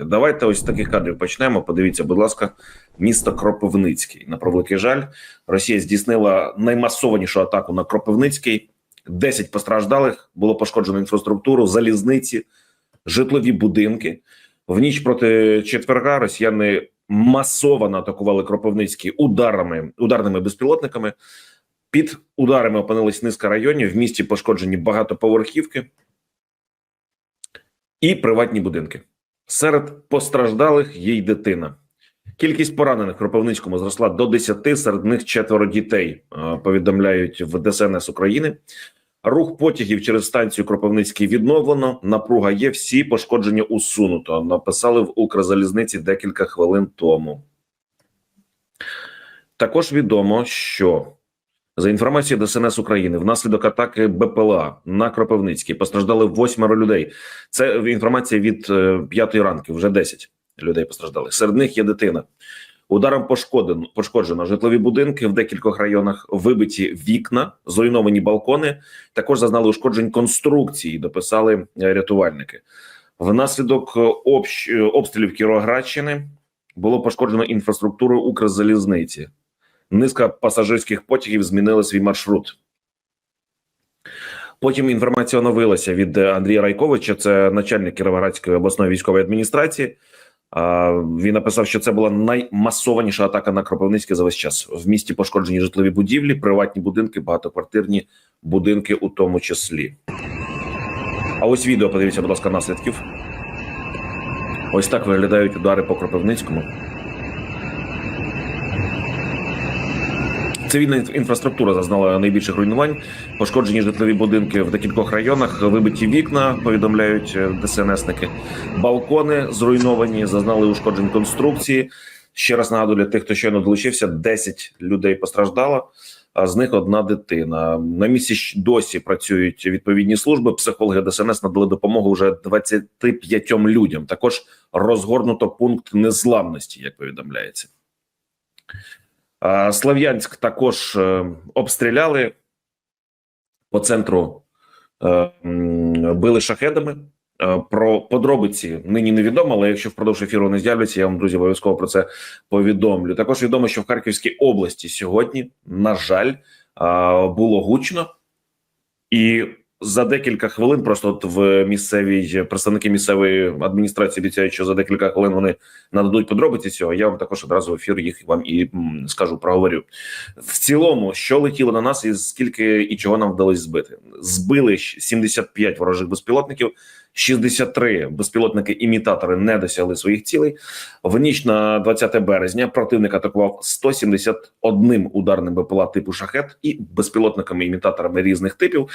Давайте ось таких кадрів почнемо. Подивіться, будь ласка, місто Кропивницький. На превеликий жаль, Росія здійснила наймасованішу атаку на Кропивницький. 10 постраждалих було пошкоджено інфраструктуру, залізниці, житлові будинки. В ніч проти четверга росіяни масово атакували Кропивницький ударами, ударними безпілотниками. Під ударами опинились низка районів. В місті пошкоджені багатоповерхівки і приватні будинки. Серед постраждалих є й дитина. Кількість поранених в Кропивницькому зросла до 10, серед них четверо дітей. е, Повідомляють в ДСНС України. Рух потягів через станцію Кропивницький відновлено. Напруга є. Всі пошкодження усунуто. Написали в Укрзалізниці декілька хвилин тому. Також відомо, що за інформацією ДСНС України, внаслідок атаки БПЛА на Кропивницький постраждали восьмеро людей. Це інформація від е, п'ятої ранку. Вже 10 людей постраждали. Серед них є дитина. Ударом пошкодено пошкоджено житлові будинки в декількох районах, вибиті вікна, зруйновані балкони. Також зазнали ушкоджень конструкції. Дописали е, рятувальники. Внаслідок е, обстрілів Кіровоградщини було пошкоджено інфраструктуру Укрзалізниці. Низка пасажирських потягів змінили свій маршрут. Потім інформація оновилася від е, Андрія Райковича, це начальник Кіровоградської обласної військової адміністрації. Він написав, що це була наймасованіша атака на Кропивницьке за весь час. В місті пошкоджені житлові будівлі, приватні будинки, багатоквартирні будинки, у тому числі. А ось відео подивіться, будь ласка, наслідків. Ось так виглядають удари по Кропивницькому. Цивільна інфраструктура зазнала найбільших руйнувань. Пошкоджені житлові будинки в декількох районах, вибиті вікна, повідомляють е, ДСНСники. Балкони зруйновані, зазнали ушкоджень конструкції. Ще раз нагадую для тих, хто щойно долучився: 10 людей постраждало, а з них одна дитина. На місці досі працюють відповідні служби. Психологи ДСНС надали допомогу вже 25 людям. Також розгорнуто пункт незламності, як повідомляється. А, Слов'янськ також е, обстріляли по центру, е, били шахедами. Е, Про подробиці нині невідомо, але якщо впродовж ефіру не з'являться, я вам друзі обов'язково про це повідомлю. Також відомо, що в Харківській області сьогодні, на жаль, було гучно, і за декілька хвилин, просто от в місцевій представники місцевої адміністрації обіцяють, що за декілька хвилин вони нададуть подробиці цього. Я вам також одразу в ефір їх вам і скажу, проговорю. В цілому, що летіло на нас, і скільки і чого нам вдалося збити? Збили щ- 75 ворожих безпілотників. 63 безпілотники-імітатори не досягли своїх цілей. В ніч на 20 березня противник атакував 171 ударним БПЛА типу шахет і безпілотниками-імітаторами різних типів.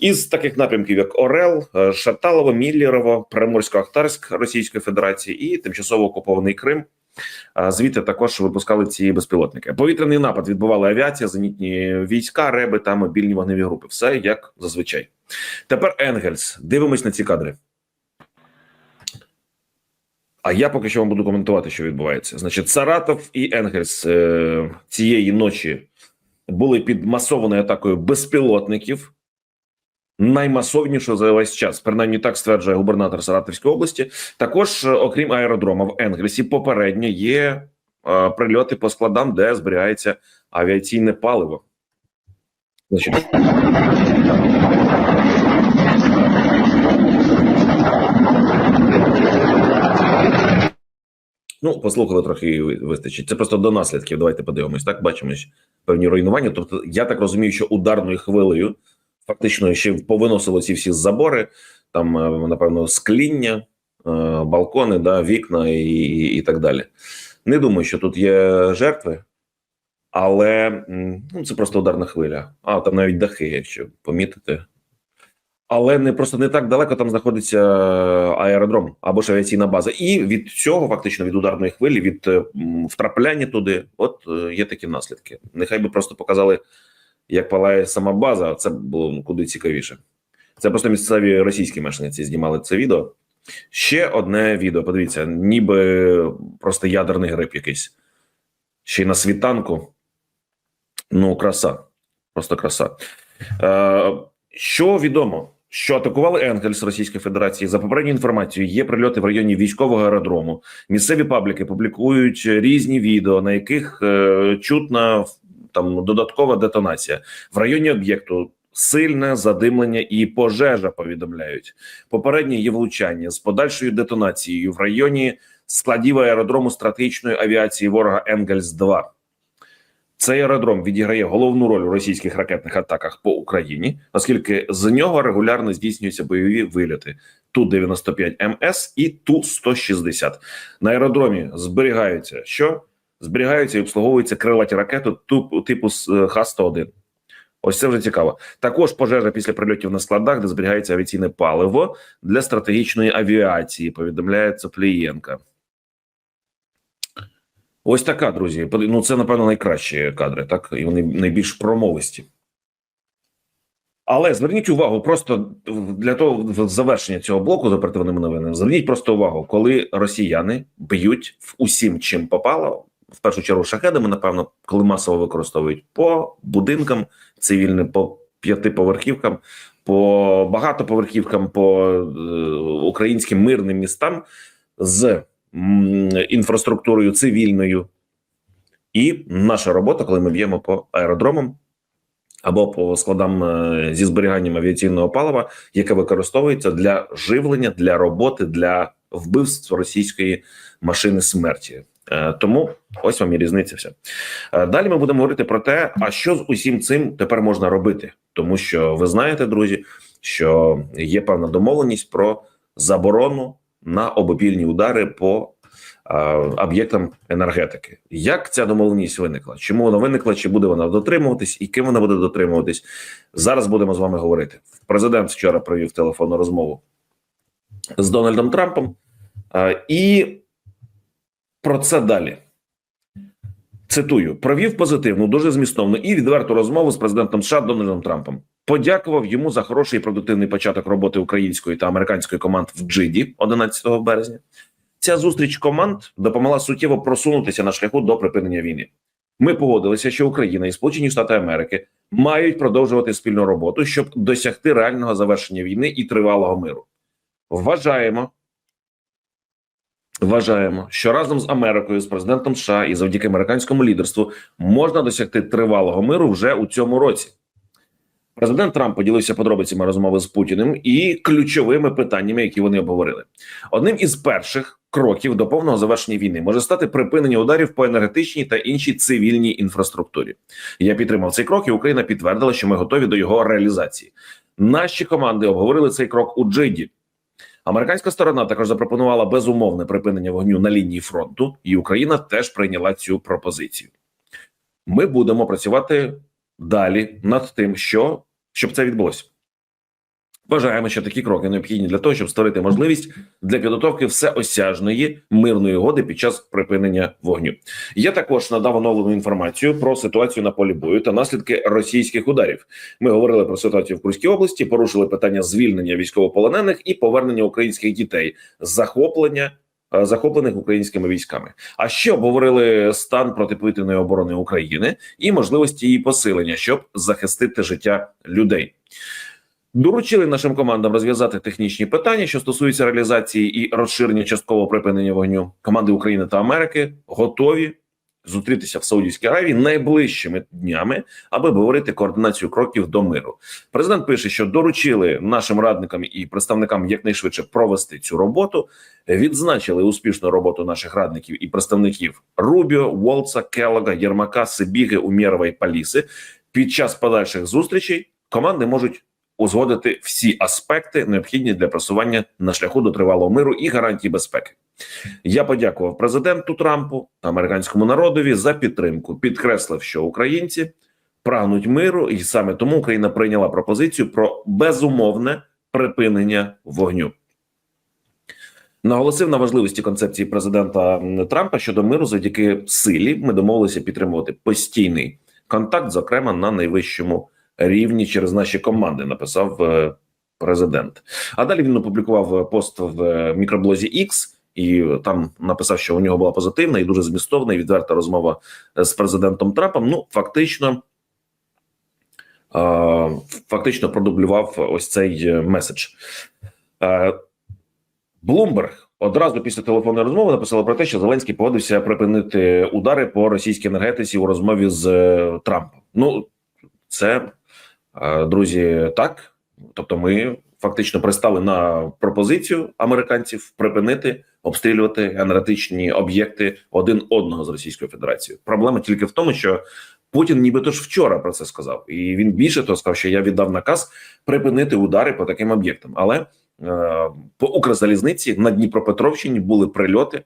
Із таких напрямків, як Орел, е, Шаталово, Міллєрово, Приморсько-Ахтарськ Російської Федерації і тимчасово окупований Крим. Звідти також випускали ці безпілотники. Повітряний напад відбувала авіація, зенітні війська, реби та мобільні вогневі групи. Все як зазвичай. Тепер Енгельс. Дивимось на ці кадри. А я поки що вам буду коментувати, що відбувається. Значить, Саратов і Енгельс е, цієї ночі були під масованою атакою безпілотників. Наймасовнішого за весь час, принаймні так стверджує губернатор Саратовської області. Також, е, окрім аеродрома в Енгельсі, попередньо є е, прильоти по складам, де зберігається авіаційне паливо. Значить, Ну, послухали трохи і вистачить. Це просто до наслідків. Давайте подивимось. Так, бачимо певні руйнування. Тобто, я так розумію, що ударною хвилею фактично ще повиносило ці всі забори, там, е, напевно, скління, е, балкони, да, вікна і, і, так далі. Не думаю, що тут є жертви, але ну, це просто ударна хвиля. А там навіть дахи, якщо помітити. Але не просто не так далеко там знаходиться аеродром або ж авіаційна база, і від цього, фактично, від ударної хвилі, від е, втрапляння туди, от е, є такі наслідки. Нехай би просто показали, як палає сама база. Це було куди цікавіше. Це просто місцеві російські мешканці знімали це відео. Ще одне відео. Подивіться, ніби просто ядерний гриб якийсь. Ще й на світанку. Ну, краса. Просто краса. Е, що відомо? що атакували Енгельс Російської Федерації. За попередньою інформацією, є прильоти в районі військового аеродрому. Місцеві пабліки публікують різні відео, на яких е, чутна там додаткова детонація в районі об'єкту. Сильне задимлення і пожежа повідомляють. Попереднє є влучання з подальшою детонацією в районі складів аеродрому стратегічної авіації ворога Енгельс 2 цей аеродром відіграє головну роль у російських ракетних атаках по Україні, оскільки з нього регулярно здійснюються бойові вильоти ту 95 МС і ту 160 На аеродромі зберігаються що зберігаються і обслуговуються крилаті ракети типу, типу Х-101. Ось це вже цікаво. Також пожежа після прильотів на складах, де зберігається авіаційне паливо для стратегічної авіації. Повідомляє Цоплієнка. Ось така, друзі. Ну, це, напевно, найкращі кадри, так? І вони найбільш промовисті. Але зверніть увагу, просто для того завершення цього блоку з оперативними новинами. Зверніть просто увагу, коли росіяни б'ють усім, чим попало, в першу чергу шахедами, напевно, коли масово використовують по будинкам цивільним, по п'ятиповерхівкам, по багатоповерхівкам, по е, українським мирним містам з інфраструктурою цивільною, і наша робота, коли ми б'ємо по аеродромам або по складам е, зі зберіганням авіаційного палива, яке використовується для живлення, для роботи, для вбивств російської машини смерті. Е, тому ось вам і різниця. Вся е, далі. Ми будемо говорити про те, а що з усім цим тепер можна робити, тому що ви знаєте, друзі, що є певна домовленість про заборону на обопільні удари по об'єктам енергетики. Як ця домовленість виникла? Чому вона виникла? Чи буде вона дотримуватись, і ким вона буде дотримуватись? Зараз будемо з вами говорити. Президент вчора провів телефонну розмову з Дональдом Трампом, і про це далі. Цитую, провів позитивну, дуже змістовну і відверту розмову з президентом США Дональдом Трампом. Подякував йому за хороший і продуктивний початок роботи української та американської команд в Джиді 11 березня. Ця зустріч команд допомогла суттєво просунутися на шляху до припинення війни. Ми погодилися, що Україна і Сполучені Штати Америки мають продовжувати спільну роботу, щоб досягти реального завершення війни і тривалого миру. Вважаємо, вважаємо, що разом з Америкою, з президентом США і завдяки американському лідерству можна досягти тривалого миру вже у цьому році. Президент Трамп поділився подробицями розмови з Путіним і ключовими питаннями, які вони обговорили. Одним із перших кроків до повного завершення війни може стати припинення ударів по енергетичній та іншій цивільній інфраструктурі. Я підтримав цей крок, і Україна підтвердила, що ми готові до його реалізації. Наші команди обговорили цей крок у Джиді. Американська сторона також запропонувала безумовне припинення вогню на лінії фронту, і Україна теж прийняла цю пропозицію. Ми будемо працювати далі над тим, що щоб це відбулося. Вважаємо, що такі кроки необхідні для того, щоб створити можливість для підготовки всеосяжної мирної угоди під час припинення вогню. Я також надав оновлену інформацію про ситуацію на полі бою та наслідки російських ударів. Ми говорили про ситуацію в Курській області, порушили питання звільнення військовополонених і повернення українських дітей, захоплення. Е, захоплених українськими військами, а ще обговорили стан протиповітряної оборони України і можливості її посилення, щоб захистити життя людей. Доручили нашим командам розв'язати технічні питання, що стосуються реалізації і розширення часткового припинення вогню. Команди України та Америки готові зустрітися в Саудівській Аравії найближчими днями, аби обговорити координацію кроків до миру. Президент пише, що доручили нашим радникам і представникам якнайшвидше провести цю роботу. Відзначили успішну роботу наших радників і представників Рубіо, Волца, Келога, Єрмака, Сибіги, Умєрова і Паліси. Під час подальших зустрічей команди можуть узгодити всі аспекти, необхідні для просування на шляху до тривалого миру і гарантії безпеки. Я подякував президенту Трампу та американському народові за підтримку. Підкреслив, що українці прагнуть миру, і саме тому Україна прийняла пропозицію про безумовне припинення вогню. Наголосив на важливості концепції президента Трампа щодо миру завдяки силі. Ми домовилися підтримувати постійний контакт, зокрема на найвищому рівні через наші команди. Написав е, президент. А далі він опублікував пост в е, мікроблозі X, і там написав, що у нього була позитивна і дуже змістовна і відверта розмова з президентом Трампом. Ну фактично. фактично продублював ось цей е, меседж. Е, Блумберг одразу після телефонної розмови написала про те, що Зеленський погодився припинити удари по російській енергетиці у розмові з е, Трампом. Ну це е, друзі, так. Тобто, ми фактично пристали на пропозицію американців припинити обстрілювати енергетичні об'єкти один одного з Російською Федерацією. Проблема тільки в тому, що Путін, нібито ж вчора про це сказав, і він більше того сказав, що я віддав наказ припинити удари по таким об'єктам. Але е, по Укрзалізниці на Дніпропетровщині були прильоти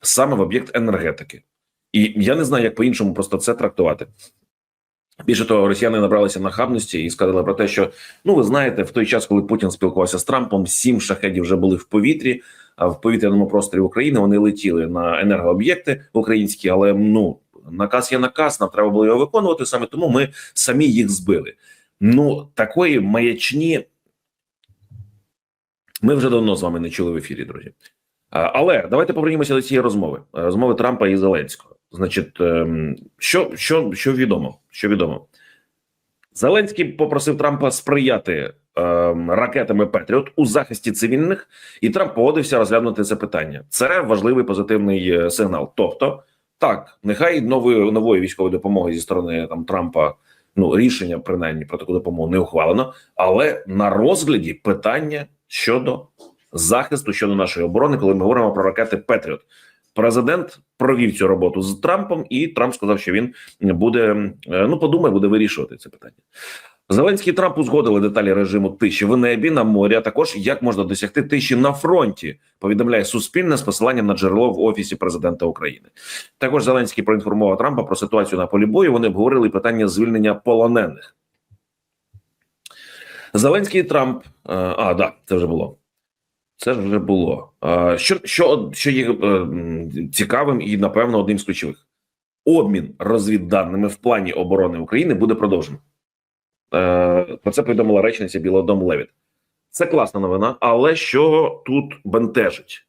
саме в об'єкт енергетики, і я не знаю, як по іншому просто це трактувати. Більше того, росіяни набралися нахабності і сказали про те, що ну ви знаєте, в той час, коли Путін спілкувався з Трампом, сім шахедів вже були в повітрі. А в повітряному просторі України вони летіли на енергооб'єкти українські, але ну наказ є наказ, нам треба було його виконувати. Саме тому ми самі їх збили. Ну такої маячні ми вже давно з вами не чули в ефірі, друзі. Але давайте повернімося до цієї розмови розмови Трампа і Зеленського. Значить, ем, що що, що відомо? Що відомо? Зеленський попросив Трампа сприяти ем, ракетами Петріот у захисті цивільних, і Трамп погодився розглянути це питання. Це важливий позитивний е, сигнал. Тобто, так, нехай нової нової військової допомоги зі сторони там Трампа. Ну, рішення принаймні про таку допомогу не ухвалено, але на розгляді питання щодо захисту щодо нашої оборони, коли ми говоримо про ракети Петріот. Президент провів цю роботу з Трампом, і Трамп сказав, що він буде ну подумай, буде вирішувати це питання. Зеленський і Трамп узгодили деталі режиму тиші в небі на морі. а Також як можна досягти тиші на фронті. Повідомляє Суспільне з посиланням на джерело в офісі президента України. Також Зеленський проінформував Трампа про ситуацію на полі бою. Вони обговорили питання звільнення полонених. Зеленський і Трамп. А, да, це вже було. Це вже було. Що що, що є е, цікавим і напевно одним з ключових обмін розвідданими в плані оборони України буде продовжено. Е, про це повідомила речниця Білодом Левіт. Це класна новина, але що тут бентежить?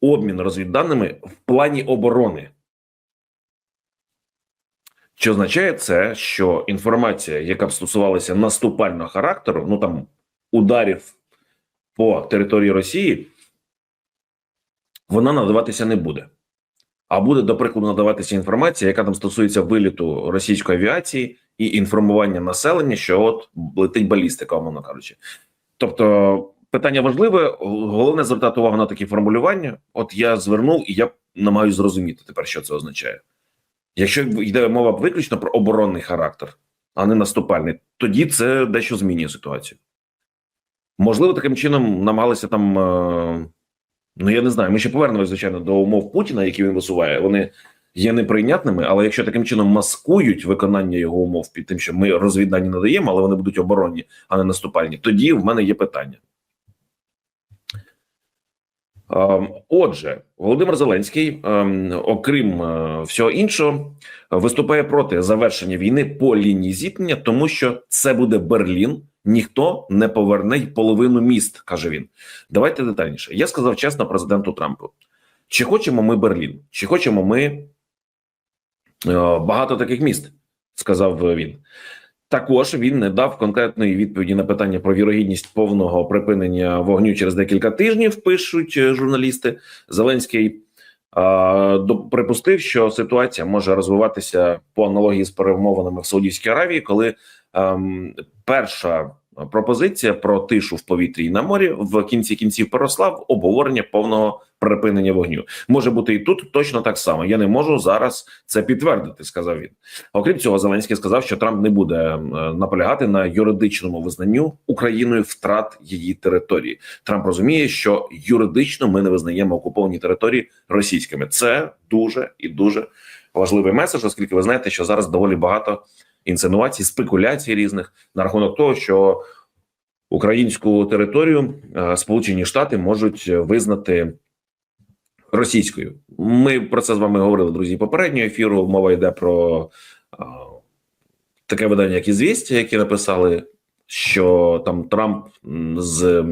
Обмін розвідданими в плані оборони. Що означає це, що інформація, яка б стосувалася наступального характеру, ну там ударів по території Росії, вона надаватися не буде. А буде, до прикладу, надаватися інформація, яка там стосується виліту російської авіації і інформування населення, що от летить балістика, умовно кажучи. Тобто, питання важливе, головне звертати увагу на такі формулювання. От я звернув і я намагаюся зрозуміти тепер, що це означає. Якщо йде мова виключно про оборонний характер, а не наступальний, тоді це дещо змінює ситуацію. Можливо, таким чином намагалися там. Е, ну я не знаю. Ми ще повернемося, звичайно, до умов Путіна, які він висуває. Вони є неприйнятними, але якщо таким чином маскують виконання його умов під тим, що ми розвіддані надаємо, але вони будуть оборонні, а не наступальні, тоді в мене є питання. Ем, отже, Володимир Зеленський, ем, окрім е, всього іншого, виступає проти завершення війни по лінії зіткнення, тому що це буде Берлін ніхто не поверне й половину міст, каже він. Давайте детальніше. Я сказав чесно президенту Трампу: чи хочемо ми Берлін, чи хочемо ми е, багато таких міст, сказав він. Також він не дав конкретної відповіді на питання про вірогідність повного припинення вогню через декілька тижнів. Пишуть е, журналісти. Зеленський а, до, припустив, що ситуація може розвиватися по аналогії з перемовинами в Саудівській Аравії, коли ем, перша пропозиція про тишу в повітрі і на морі в кінці кінців переросла в обговорення повного припинення вогню. Може бути і тут точно так само. Я не можу зараз це підтвердити. Сказав він. Окрім цього, Зеленський сказав, що Трамп не буде е, наполягати на юридичному визнанню Україною втрат її території. Трамп розуміє, що юридично ми не визнаємо окуповані території російськими. Це дуже і дуже важливий меседж, оскільки ви знаєте, що зараз доволі багато інсинуацій, спекуляцій різних на рахунок того, що українську територію е, Сполучені Штати можуть визнати російською. Ми про це з вами говорили, друзі. Попереднього ефіру мова йде про е, таке видання, як «Ізвістія», які написали, що там Трамп з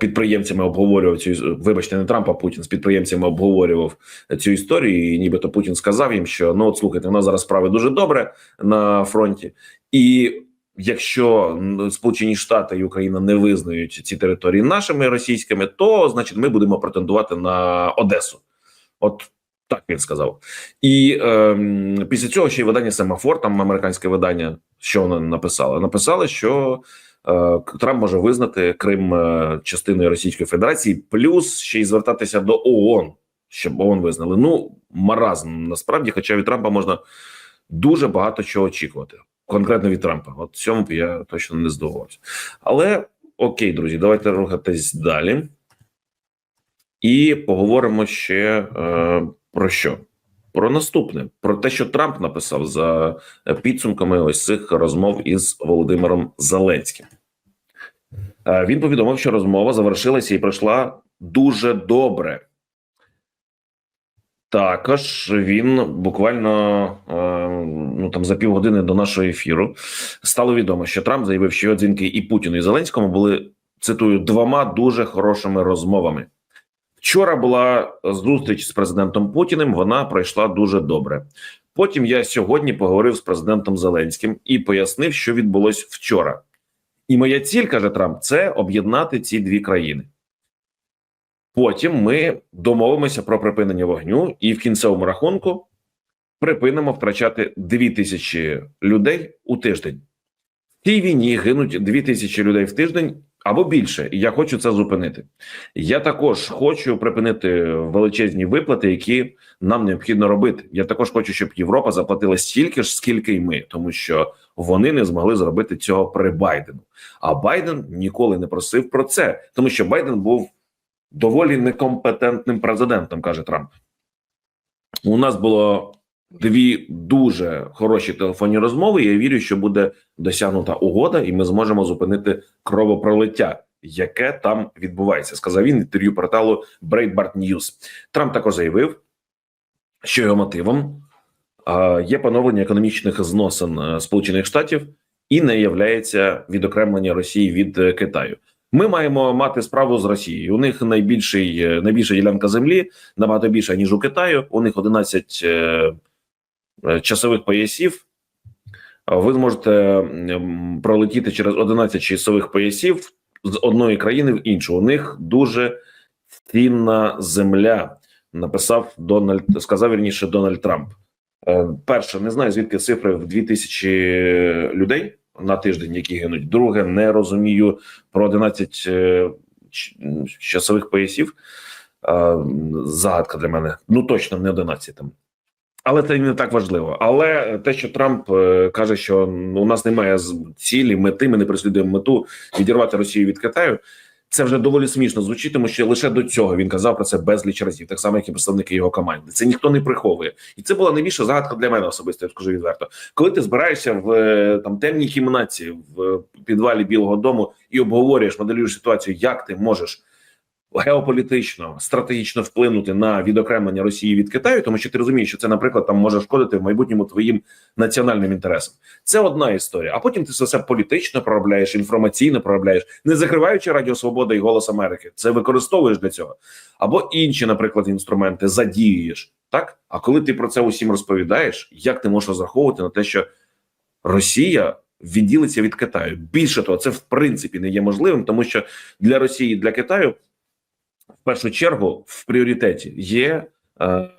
підприємцями обговорював цю вибачте, не Трамп, а Путін з підприємцями обговорював цю історію. і Нібито Путін сказав їм, що ну от слухайте, у нас зараз справи дуже добре на фронті, і якщо Сполучені Штати і Україна не визнають ці території нашими російськими, то значить ми будемо претендувати на Одесу. От так він сказав. І ем, після цього ще й видання Семафор, там американське видання, що воно написало? Написали, що е, Трамп може визнати Крим е, частиною Російської Федерації, плюс ще й звертатися до ООН, щоб ООН визнали. Ну, маразм насправді, хоча від Трампа можна дуже багато чого очікувати. Конкретно від Трампа. От цьому б я точно не здивувався. Але окей, друзі, давайте рухатись далі. І поговоримо ще е, про що? Про наступне: про те, що Трамп написав за підсумками ось цих розмов із Володимиром Зеленським. Е, він повідомив, що розмова завершилася і пройшла дуже добре. Також він буквально е, ну там за півгодини до нашого ефіру стало відомо, що Трамп заявив, що його дзвінки і Путіну і Зеленському були цитую двома дуже хорошими розмовами. Вчора була зустріч з президентом Путіним. Вона пройшла дуже добре. Потім я сьогодні поговорив з президентом Зеленським і пояснив, що відбулось вчора. І моя ціль каже Трамп: це об'єднати ці дві країни. Потім ми домовимося про припинення вогню, і в кінцевому рахунку припинимо втрачати дві тисячі людей у тиждень. В цій війні гинуть дві тисячі людей в тиждень або більше. І я хочу це зупинити. Я також хочу припинити величезні виплати, які нам необхідно робити. Я також хочу, щоб Європа заплатила стільки ж, скільки й ми, тому що вони не змогли зробити цього при Байдену. А Байден ніколи не просив про це, тому що Байден був доволі некомпетентним президентом, каже Трамп. У нас було дві дуже хороші телефонні розмови. Я вірю, що буде досягнута угода, і ми зможемо зупинити кровопролиття, яке там відбувається. Сказав він інтерв'ю порталу Breitbart News. Трамп також заявив, що його мотивом є поновлення економічних зносин е, Сполучених Штатів і не являється відокремлення Росії від е, Китаю. Ми маємо мати справу з Росією. У них найбільший е, найбільша ділянка землі набагато більша ніж у Китаю. У них 11 е, е, часових поясів. Ви зможете пролетіти через 11 часових поясів з одної країни в іншу. У них дуже цінна земля. Написав Дональд, сказав вірніше Дональд Трамп. Е, Перше, не знаю звідки цифри в 2000 людей на тиждень, які гинуть. Друге, не розумію про 11 е, часових поясів. Е, Загадка для мене. Ну точно не 11 там. Але це не так важливо. Але те, що Трамп е, каже, що у нас немає цілі, мети, ми не переслідуємо мету відірвати Росію від Китаю. Це вже доволі смішно звучить, тому що лише до цього він казав про це безліч разів, так само, як і представники його команди. Це ніхто не приховує, і це була найбільша загадка для мене особисто. Я скажу відверто. Коли ти збираєшся в е, там темній кімнаті в підвалі Білого Дому і обговорюєш, моделюєш ситуацію, як ти можеш геополітично стратегічно вплинути на відокремлення Росії від Китаю, тому що ти розумієш, що це, наприклад, там може шкодити в майбутньому твоїм національним інтересам. Це одна історія. А потім ти це все політично проробляєш, інформаційно проробляєш, не закриваючи Радіо Свобода і Голос Америки. Це використовуєш для цього. Або інші, наприклад, інструменти задіюєш. Так, а коли ти про це усім розповідаєш, як ти можеш розраховувати на те, що Росія відділиться від Китаю? Більше того, це в принципі не є можливим, тому що для Росії, і для Китаю в першу чергу в пріоритеті є е,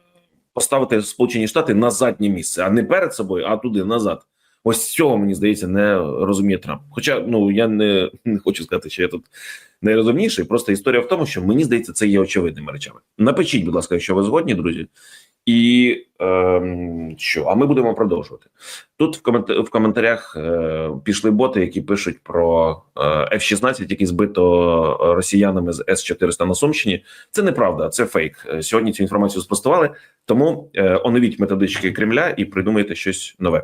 поставити Сполучені Штати на заднє місце, а не перед собою, а туди назад. Ось цього мені здається не розуміє Трамп. Хоча ну я не, не хочу сказати, що я тут найрозумніший. Просто історія в тому, що мені здається, це є очевидними речами. Напишіть, будь ласка, якщо ви згодні, друзі. І ем, що? А ми будемо продовжувати. Тут в, комент... в коментарях е, пішли боти, які пишуть про е, F-16, які збито росіянами з С-400 на Сумщині. Це неправда, це фейк. Е, Сьогодні цю інформацію спростували. Тому е, оновіть методички Кремля і придумайте щось нове.